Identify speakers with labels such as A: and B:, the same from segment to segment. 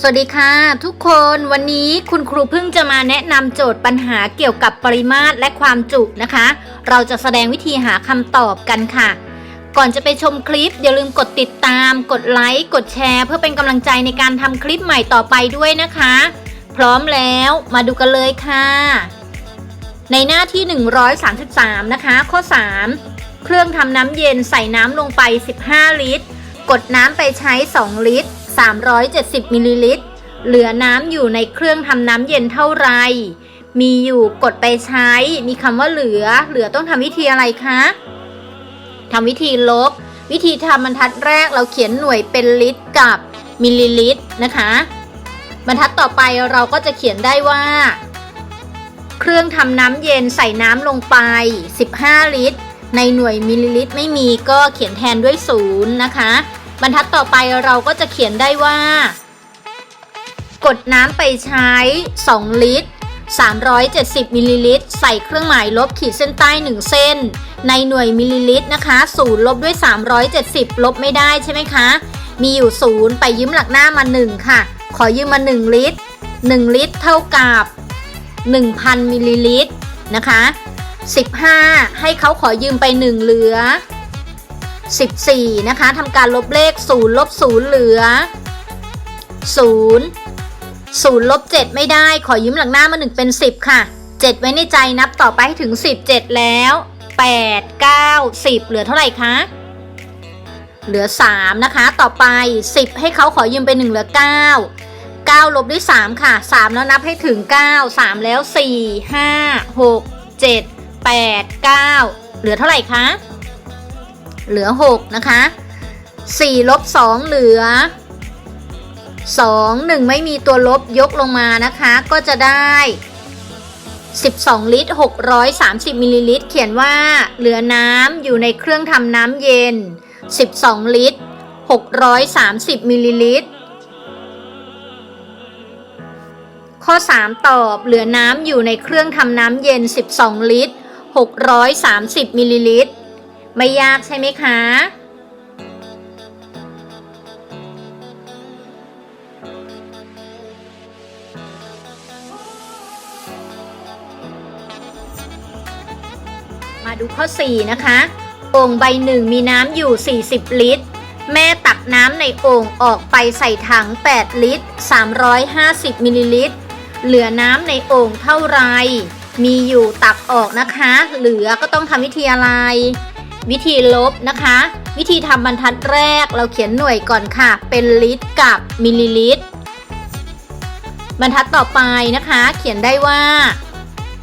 A: สวัสดีค่ะ ทุกคนวันนี้คุณครูเพิ่งจะมาแนะนำโจทย์ปัญหาเกี่ยวกับปริมาตรและความจุนะคะ เราจะแสดงวิธีหาคำตอบกันค่ะ ก่อนจะไปชมคลิป อย่าลืมกดติดตาม กดไลค์กดแชร์ เพื่อเป็นกำลังใจในการทำคลิปใหม่ต่อไปด้วยนะคะ พร้อมแล้วมาดูกันเลยค่ะ ในหน้าที่ 133 นะคะ ข้อ 3 เครื่องทำน้ำเย็นใส่น้ำลงไป 15 ลิตร กดน้ำไปใช้ 2 ลิตร 370มิลลิลิตร เหลือน้ำอยู่ในเครื่องทำน้ำเย็นเท่าไร มีอยู่กดไปใช้ มีคำว่าเหลือ เหลือต้องทำวิธีอะไรคะทำวิธีลบ วิธีทำบรรทัดแรกเราเขียนหน่วยเป็นลิตรกับมิลลิลิตรนะคะ บรรทัดต่อไปเราก็จะเขียนได้ว่า เครื่องทำน้ำเย็นใส่น้ำลงไป 15 ลิตร ในหน่วยมิลลิลิตรไม่มีก็เขียนแทนด้วยศูนย์นะคะ บรรทัดต่อไปเราก็จะเขียนได้ว่า กดน้ำไปใช้ 2 ลิตร 370มิลลิลิตรใส่เครื่องหมายลบขีดเส้นใต้ 1 เส้น ในหน่วยมิลลิลิตรนะคะศูนย์ลบด้วย 370 ลบไม่ได้ใช่ไหมคะ มีอยู่ศูนย์ไปยืมหลักหน้ามา 1 ค่ะ ขอยืมมา 1 ลิตร 1 ลิตรเท่ากับ 1,000มิลลิลิตรนะคะ 15 ให้เขาขอยืมไป 1 เหลือ 14 นะคะทำการลบเลข 0 ลบ 0 เหลือ 0 0 ลบ 7 ไม่ได้ ขอยืมหลังหน้ามา 1 เป็น 10 ค่ะ 7 ไว้ในใจนับต่อไปให้ถึง 10 7 แล้ว 8 9 10 เหลือเท่าไหร่คะ เหลือ 3 นะคะ ต่อไป 10 ให้เขาขอยืมไป 1 เหลือ 9 9 ลบด้วย 3 ค่ะ 3 แล้วนับให้ถึง 9 3 แล้ว 4 5 6 7 8 9 เหลือเท่าไหร่คะ เหลือ 6 นะคะ4ลบ2เหลือ 2 1 ไม่มีตัวลบยกลงมานะคะ ก็จะได้ 12 ลิตร 630 มิลลิลิตร เขียนว่าเหลือน้ำอยู่ในเครื่องทำน้ำเย็น 12 ลิตร 630 มิลลิลิตร ข้อ 3 ตอบเหลือน้ำอยู่ในเครื่องทำน้ำเย็น 12 ลิตร 630 มิลลิลิตร ไม่ยากใช่ไหมคะ มาดูข้อ 4 นะคะโอ่งใบหนึ่งมีน้ำอยู่ 40 ลิตร แม่ตักน้ำในโอ่งออกไปใส่ถัง 8 ลิตร 350 มิลลิลิตร เหลือน้ำในโอ่งเท่าไร มีอยู่ตักออกนะคะ เหลือก็ต้องทำวิธีอะไร วิธีลบนะคะ วิธีทำบรรทัดแรกเราเขียนหน่วยก่อนค่ะ เป็นลิตรกับมิลลิลิตร บรรทัดต่อไปนะคะ เขียนได้ว่า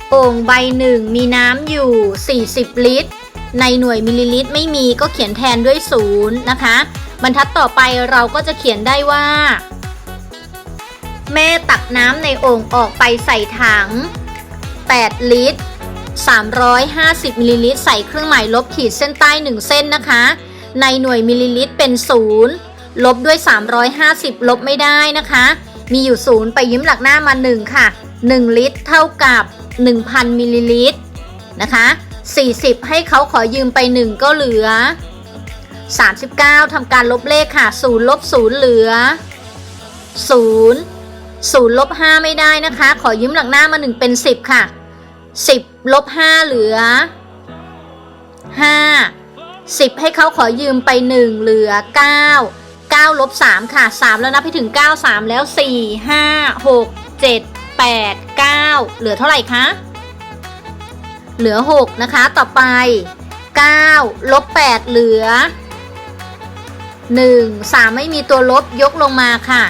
A: โอ่งใบหนึ่งมีน้ำอยู่ 40 ลิตร ในหน่วยมิลลิลิตรไม่มีก็เขียนแทนด้วยศูนย์นะคะ บรรทัดต่อไปเราก็จะเขียนได้ว่า แม่ตักน้ำในโอ่งออกไปใส่ถัง 8 ลิตร 350มิลลิลิตรใส่เครื่องหมายลบขีดเส้นใต้ 1 เส้นนะคะ ในหน่วยมิลลิลิตรเป็นศูนย์ลบด้วย 350 ลบไม่ได้นะคะ มีอยู่ศูนย์ไปยืมหลักหน้ามา 1 ค่ะ 1 ลิตรเท่ากับ 1,000มิลลิลิตรนะคะ 40 ให้เขาขอยืมไป 1 ก็เหลือ 39ทำการลบเลขค่ะ 0 ลบ 0 เหลือ 0 0ลบ5ไม่ได้นะคะ ขอยืมหลักหน้ามา 1 เป็น 10 ค่ะ 10 ลบ5เหลือ5 10ให้เขาขอยืมไป1เหลือ9 9ลบ3ค่ะ3แล้วนับให้ถึง9 3แล้ว4 5 6 7 8 9เหลือเท่าไหร่คะเหลือ6นะคะต่อไป9ลบ8เหลือ1 3ไม่มีตัวลบยกลงมาค่ะ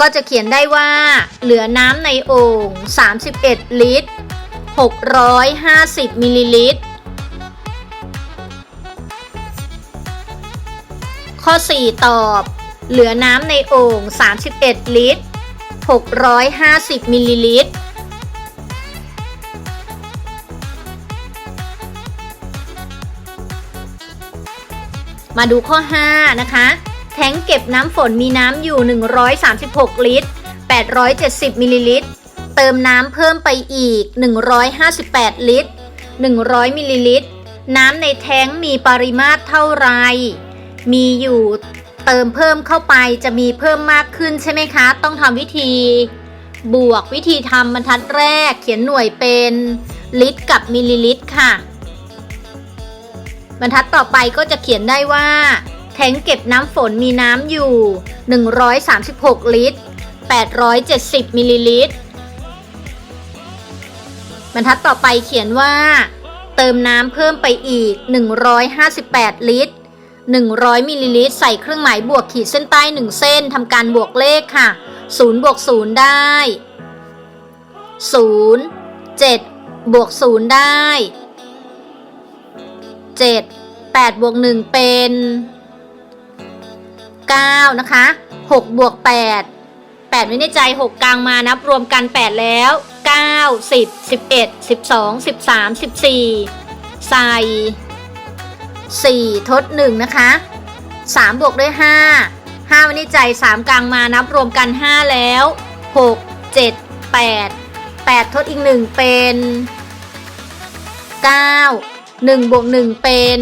A: ก็จะเขียนได้ว่าเหลือน้ำในโอ่ง31 ลิตร 650มิลลิลิตร ข้อ 4 ตอบ เหลือน้ำในโอ่ง 31 ลิตร 650มิลลิลิตร มาดูข้อ 5 นะคะ แท้งเก็บน้ำฝนมีน้ำอยู่ 136 ลิตร 870มิลลิลิตร เติมน้ำเพิ่มไปอีก 158 ลิตร 100 มิลลิลิตร น้ำในแท้งมีปริมาตรเท่าไร มีอยู่เติมเพิ่มเข้าไปจะมีเพิ่มมากขึ้นใช่ไหมคะ ต้องทำวิธี บวกวิธีทำบรรทัดแรก เขียนหน่วยเป็นลิตรกับมิลลิลิตรค่ะ บรรทัดต่อไปก็จะเขียนได้ว่า แทงเก็บน้ำฝนมีน้ำอยู่ 136 ลิตร 870 มิลลิลิตร บรรทัดต่อไปเขียนว่า เติมน้ำเพิ่มไปอีก 158 ลิตร 100 มิลลิลิตร ใส่เครื่องหมายบวกขีดเส้นใต้ 1 เส้นทำการบวกเลขค่ะ 0 บวก 0 ได้ 0 7 บวก 0 ได้ 7 8 บวก 1 เป็น 9 นะคะ 6 บวก 8 8ไว้ในใจ 6 กลางมานับรวมกัน 8 แล้ว 9 10 11 12 13 14 ใส่ 4 ทด 1 นะคะ 3 บวกด้วย 5 5ว้ในใจ 3 กลางมานับรวมกัน 5 แล้ว 6 7 8 8 ทดอีก 1 เป็น 9 1บวก1เป็น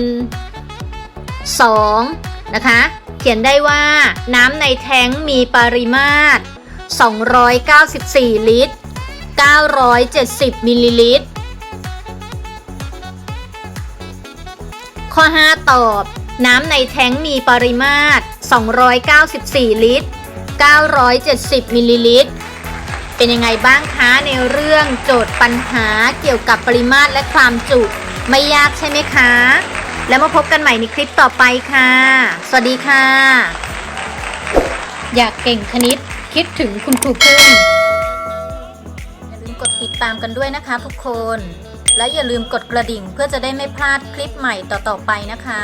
A: 2 นะคะ เขียนได้ว่าน้ำในแท้งมีปริมาตร 294 ลิตร 970มิลลิลิตร ข้อ 5 ตอบ น้ำในแท้งมีปริมาตร 294 ลิตร 970มิลลิลิตร เป็นยังไงบ้างคะในเรื่องโจทย์ปัญหาเกี่ยวกับปริมาตรและความจุไม่ยากใช่ไหมคะ แล้วมาพบกันใหม่ในคลิปต่อไปค่ะ สวัสดีค่ะ อยากเก่งคณิตคิดถึงคุณครูพึ่ง ติดตามกันด้วยนะคะทุกคน และอย่าลืมกดกระดิ่งเพื่อจะได้ไม่พลาดคลิปใหม่ต่อๆไปนะคะ